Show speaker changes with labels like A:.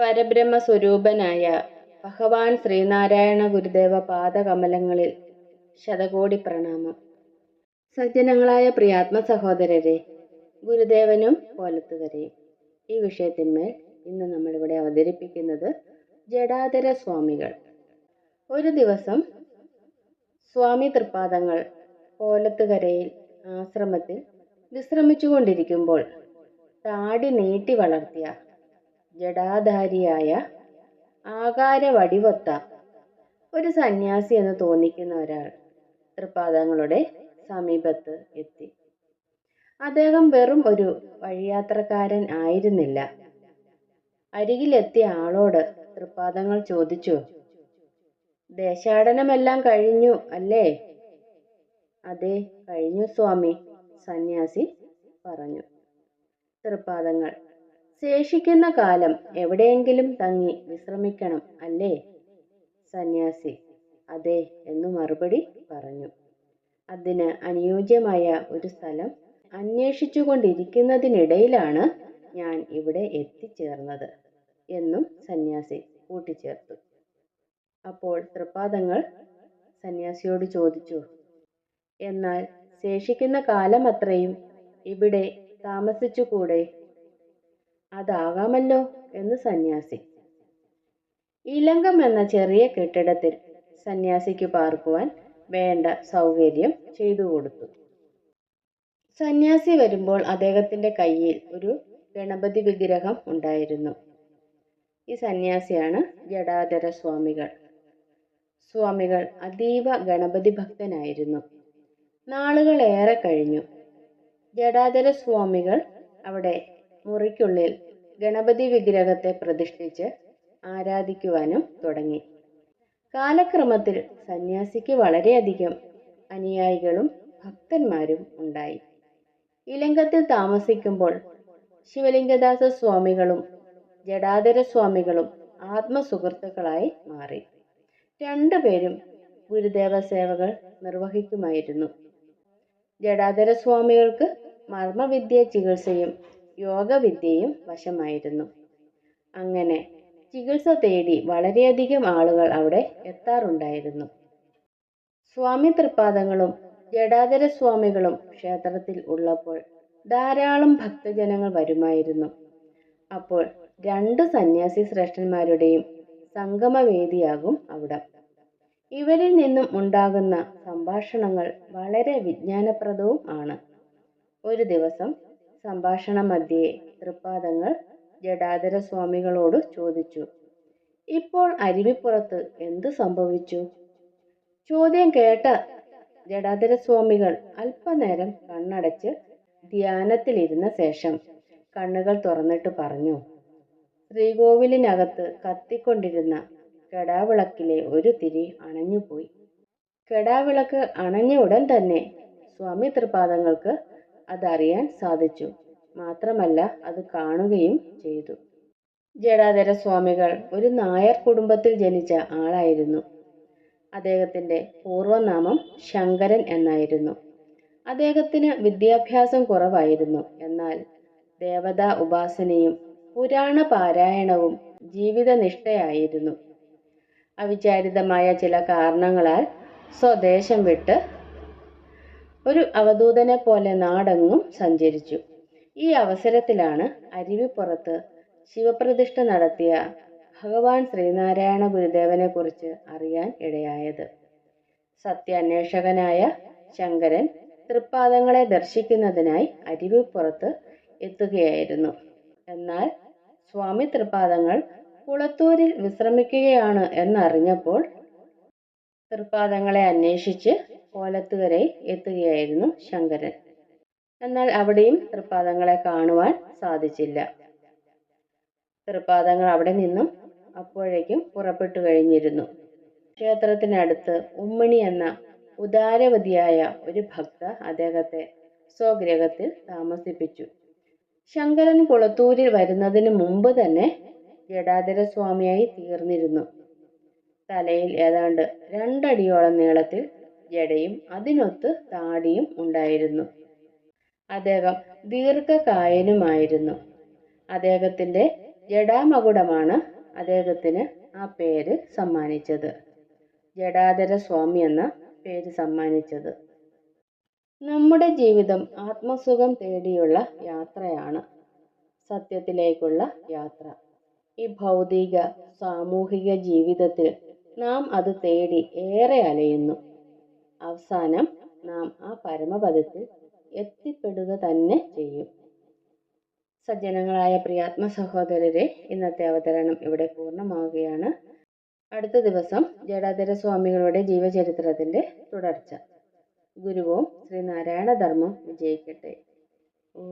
A: പരബ്രഹ്മ സ്വരൂപനായ ഭഗവാൻ ശ്രീനാരായണ ഗുരുദേവ പാദകമലങ്ങളിൽ ശതകോടി പ്രണാമം. സജ്ജനങ്ങളായ പ്രിയാത്മ സഹോദരരെ ഗുരുദേവനും പോലത്തുകരെയും ഈ വിഷയത്തിന്മേൽ ഇന്ന് നമ്മളിവിടെ അവതരിപ്പിക്കുന്നത് ജഡാധര സ്വാമികൾ. ഒരു ദിവസം സ്വാമി തൃപ്പാദങ്ങൾ കോലത്തുകരയിൽ ആശ്രമത്തിൽ വിശ്രമിച്ചുകൊണ്ടിരിക്കുമ്പോൾ താടി നീട്ടി വളർത്തിയ ജടാധാരിയായ ആകാരവടിവൊത്ത ഒരു സന്യാസി എന്ന് തോന്നിക്കുന്ന ഒരാൾ തൃപ്പാദങ്ങളുടെ സമീപത്ത് എത്തി. അദ്ദേഹം വെറും ഒരു വഴിയാത്രക്കാരൻ ആയിരുന്നില്ല. അരികിലെത്തിയ ആളോട് തൃപ്പാദങ്ങൾ ചോദിച്ചു ദേശാടനമെല്ലാം കഴിഞ്ഞു അല്ലേ? അതെ കഴിഞ്ഞു സ്വാമി സന്യാസി പറഞ്ഞു. തൃപ്പാദങ്ങൾ ശേഷിക്കുന്ന കാലം എവിടെയെങ്കിലും തങ്ങി വിശ്രമിക്കണം അല്ലേ? സന്യാസി. അതെ എന്നു മറുപടി പറഞ്ഞു. അതിന് അനുയോജ്യമായ ഒരു സ്ഥലം അന്വേഷിച്ചുകൊണ്ടിരിക്കുന്നതിനിടയിലാണ് ഞാൻ ഇവിടെ എത്തിച്ചേർന്നത് എന്നും സന്യാസി കൂട്ടിച്ചേർത്തു. അപ്പോൾ തൃപ്പാദങ്ങൾ സന്യാസിയോട് ചോദിച്ചു എന്നാൽ ശേഷിക്കുന്ന കാലമത്രയും ഇവിടെ താമസിച്ചുകൂടെ? അതാകാമല്ലോ എന്ന് സന്യാസി. ഇലങ്കം എന്ന ചെറിയ കെട്ടിടത്തിൽ സന്യാസിക്ക് പാർക്കുവാൻ വേണ്ട സൗകര്യം ചെയ്തു കൊടുത്തു. സന്യാസി വരുമ്പോൾ അദ്ദേഹത്തിന്റെ കയ്യിൽ ഒരു ഗണപതി വിഗ്രഹം ഉണ്ടായിരുന്നു. ഈ സന്യാസിയാണ് ജഡാധര സ്വാമികൾ. സ്വാമികൾ അതീവ ഗണപതി ഭക്തനായിരുന്നു. നാളുകൾ ഏറെ കഴിഞ്ഞു. ജഡാധര സ്വാമികൾ അവിടെ മുറിക്കുള്ളിൽ ഗണപതി വിഗ്രഹത്തെ പ്രതിഷ്ഠിച്ച് ആരാധിക്കുവാനും തുടങ്ങി. കാലക്രമത്തിൽ സന്യാസിക്ക് വളരെയധികം അനുയായികളും ഭക്തന്മാരും ഉണ്ടായി. ഇലങ്കത്തിൽ താമസിക്കുമ്പോൾ ശിവലിംഗദാസ സ്വാമികളും ജഡാധര സ്വാമികളും ആത്മസുഹൃത്തുക്കളായി മാറി. രണ്ടുപേരും ഗുരുദേവ സേവകൾ നിർവഹിക്കുമായിരുന്നു. ജഡാധര സ്വാമികൾക്ക് മർമ്മവിദ്യ ചികിത്സയും യോഗവിദ്യയും വശമായിരുന്നു. അങ്ങനെ ചികിത്സ തേടി വളരെയധികം ആളുകൾ അവിടെ എത്താറുണ്ടായിരുന്നു. സ്വാമി തൃപ്പാദങ്ങളും ജഡാധര സ്വാമികളും ക്ഷേത്രത്തിൽ ഉള്ളപ്പോൾ ധാരാളം ഭക്തജനങ്ങൾ വരുമായിരുന്നു. അപ്പോൾ രണ്ട് സന്യാസി ശ്രേഷ്ഠന്മാരുടെയും സംഗമവേദിയാകും അവിടം. ഇവരിൽ നിന്നും ഉണ്ടാകുന്ന സംഭാഷണങ്ങൾ വളരെ വിജ്ഞാനപ്രദവും ആണ്. ഒരു ദിവസം സംഭാഷണ മധ്യേ തൃപ്പാദങ്ങൾ ജഡാധര സ്വാമികളോട് ചോദിച്ചു ഇപ്പോൾ അരുവിപ്പുറത്ത് എന്ത് സംഭവിച്ചു? ചോദ്യം കേട്ട ജഡാധര സ്വാമികൾ അല്പനേരം കണ്ണടച്ച് ധ്യാനത്തിലിരുന്ന ശേഷം കണ്ണുകൾ തുറന്നിട്ട് പറഞ്ഞു ശ്രീകോവിലിനകത്ത് കത്തിക്കൊണ്ടിരുന്ന കെടാവിളക്കിലെ ഒരു തിരി അണഞ്ഞുപോയി. കെടാവിളക്ക് അണഞ്ഞ ഉടൻ തന്നെ സ്വാമി തൃപാദങ്ങൾക്ക് അതറിയാൻ സാധിച്ചു. മാത്രമല്ല അത് കാണുകയും ചെയ്തു. ജഡാധര സ്വാമികൾ ഒരു നായർ കുടുംബത്തിൽ ജനിച്ച ആളായിരുന്നു. അദ്ദേഹത്തിന്റെ പൂർവനാമം ശങ്കരൻ എന്നായിരുന്നു. അദ്ദേഹത്തിന് വിദ്യാഭ്യാസം കുറവായിരുന്നു. എന്നാൽ ദേവതാ ഉപാസനയും പുരാണ പാരായണവും ജീവിതനിഷ്ഠയായിരുന്നു. അവിചാരിതമായ ചില കാരണങ്ങളാൽ സ്വദേശം വിട്ട് ഒരു അവധൂതനെ പോലെ നാടെങ്ങും സഞ്ചരിച്ചു. ഈ അവസരത്തിലാണ് അരുവിപ്പുറത്ത് ശിവപ്രതിഷ്ഠ നടത്തിയ ഭഗവാൻ ശ്രീനാരായണ ഗുരുദേവനെ കുറിച്ച് അറിയാൻ ഇടയായത്. സത്യാന്വേഷകനായ ശങ്കരൻ തൃപ്പാദങ്ങളെ ദർശിക്കുന്നതിനായി അരുവിപ്പുറത്ത് എത്തുകയായിരുന്നു. എന്നാൽ സ്വാമി തൃപ്പാദങ്ങൾ കുളത്തൂരിൽ വിശ്രമിക്കുകയാണ് എന്നറിഞ്ഞപ്പോൾ തൃപ്പാദങ്ങളെ അന്വേഷിച്ച് കോലത്തുകരയിൽ എത്തുകയായിരുന്നു ശങ്കരൻ. എന്നാൽ അവിടെയും തൃപ്പാദങ്ങളെ കാണുവാൻ സാധിച്ചില്ല. തൃപ്പാദങ്ങൾ അവിടെ നിന്നും അപ്പോഴേക്കും പുറപ്പെട്ടു കഴിഞ്ഞിരുന്നു. ക്ഷേത്രത്തിനടുത്ത് ഉമ്മണി എന്ന ഉദാരവതിയായ ഒരു ഭക്ത അദ്ദേഹത്തെ സ്വഗ്രഹത്തിൽ താമസിപ്പിച്ചു. ശങ്കരൻ കുളത്തൂരിൽ വരുന്നതിന് മുമ്പ് തന്നെ ജഡാധര സ്വാമിയായി തീർന്നിരുന്നു. തലയിൽ ഏതാണ്ട് രണ്ടടിയോളം നീളത്തിൽ ജടയും അതിനൊത്ത് താടിയും ഉണ്ടായിരുന്നു. അദ്ദേഹം ദീർഘകായനുമായിരുന്നു. അദ്ദേഹത്തിന്റെ ജടാമകുടമാണ് അദ്ദേഹത്തിന് ആ പേര് സമ്മാനിച്ചത്. ജടാധര സ്വാമി എന്ന പേര് സമ്മാനിച്ചത്. നമ്മുടെ ജീവിതം ആത്മസുഖം തേടിയുള്ള യാത്രയാണ് സത്യത്തിലേക്കുള്ള യാത്ര. ഈ ഭൗതിക സാമൂഹിക ജീവിതത്തിൽ നാം അത് തേടി ഏറെ അലയുന്നു. അവസാനം നാം ആ പരമപദത്തിൽ എത്തിപ്പെടുക തന്നെ ചെയ്യും. സജ്ജനങ്ങളായ പ്രിയാത്മ സഹോദരരെ ഇന്നത്തെ അവതരണം ഇവിടെ പൂർണമാവുകയാണ്. അടുത്ത ദിവസം ജഡാധര സ്വാമികളുടെ ജീവചരിത്രത്തിന്റെ തുടർച്ച. ഗുരുവും ശ്രീനാരായണ ധർമ്മം വിജയിക്കട്ടെ. ഓ